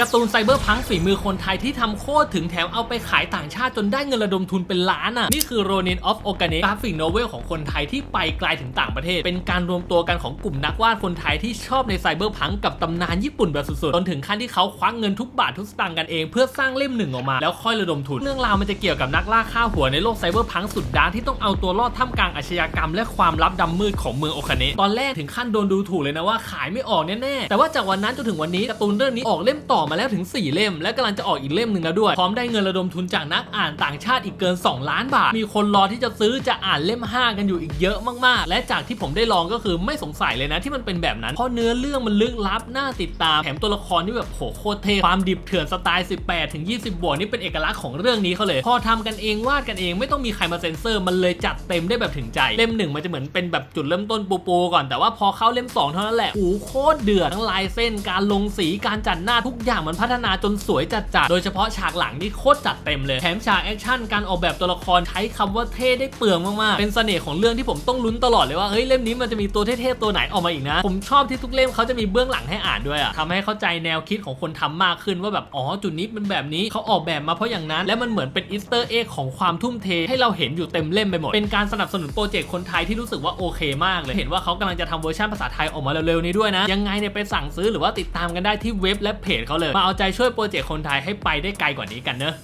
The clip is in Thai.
การ์ตูนไซเบอร์พังฝีมือคนไทยที่ทำโคตรถึงแถมเอาไปขายต่างชาติจนได้เงินระดมทุนเป็นล้านอะ นี่คือโรนินออฟโอกาเนกราฟิกโนเวลของคนไทยที่ไปไกลถึงต่างประเทศ เป็นการรวมตัวกันของกลุ่มนักวาดคนไทยที่ชอบในไซเบอร์พังกับตำนานญี่ปุ่นแบบสุดๆ จนถึงขั้นที่เขาควักเงินทุกบาททุกสตางค์กันเองเพื่อสร้างเล่มหนึ่งออกมา แล้วค่อยระดมทุน เรื่องราวมันจะเกี่ยวกับนักล่าฆ่าหัวในโลกไซเบอร์พังสุดดาร์กที่ต้องเอาตัวรอดท่ามกลางอาชญากรรม และความลับดำมืดของเมืองโอคาเนะตอนแรกถึงขั้นโดนดูถูกเลยนะว่าขายไม่ออกแน่ๆแต่ว่าจากวันนั้นจนถึงวันนี้การ์ตูนเรื่องนี้ออกเล่มต่อมาแล้วถึง 4 เล่ม และกำลังจะออกอีกเล่มหนึ่งแล้วด้วย พร้อมได้เงินระดมทุนจากนักอ่านต่างชาติอีกเกิน 2 ล้านบาท มีคนรอที่จะซื้อจะอ่านเล่ม 5 กันอยู่อีกเยอะมากๆ และจากที่ผมได้ลองก็คือไม่สงสัยเลยนะที่มันเป็นแบบนั้น เพราะเนื้อเรื่องมันลึกลับน่าติดตาม แถมตัวละครที่แบบโหโคตรเท่ ความดิบเถื่อนสไตล์ 18ถึง20 บวกนี่เป็นเอกลักษณ์ของเรื่องนี้เขาเลย พอทำกันเองวาดกันเองไม่ต้องมีใครมาเซ็นเซอร์ มันเลยจัดเต็มได้แบบถึงใจ เล่มหนึ่งมันจะเหมือนเป็นแบบจุดเริ่มต้นปูๆก่อน แต่ว่าพอเข้าเล่มสองเท่านั้นแหละโอ้โหโคตรเดือดทั้งลายเส้นการลงสีการจัดหน้าทุกอย่างมันพัฒนาจนสวยจัดๆโดยเฉพาะฉากหลังนี่โคตรจัดเต็มเลยแถมฉากแอคชั่นการออกแบบตัวละครใช้คำว่าเท่ได้เปลืองมากๆ เป็นเสน่ห์ของเรื่องที่ผมต้องลุ้นตลอดเลยว่าเฮ้ยเล่มนี้มันจะมีตัวเท่ๆตัวไหนออกมาอีกนะ ผมชอบที่ทุกเล่มเขาจะมีเบื้องหลังให้อ่านด้วยอะทำให้เข้าใจแนวคิดของคนทำมากขึ้นว่าแบบอ๋อจุดนี้เป็นแบบนี้เขาออกแบบมาเพราะอย่างนั้น และมันเหมือนเป็นอีสเตอร์เอ็กของความทุ่มเทให้เราเห็นอยู่เต็มเล่มไปหมด เป็นการสนับสนุนโปรเจกต์คนไทยที่รู้สึกว่าโอเคมากเลยเห็นว่าเขากำลังจะทำเวอร์ชันภาษาไทยออกมาเร็วๆนี้ด้วยนะยังไงเนี่ยไปสั่งซื้อหรือว่าติดตามกันได้ที่เว็บและเพจเขาเลย มาเอาใจช่วยโปรเจกต์คนไทยให้ไปได้ไกลกว่านี้กันเนอะ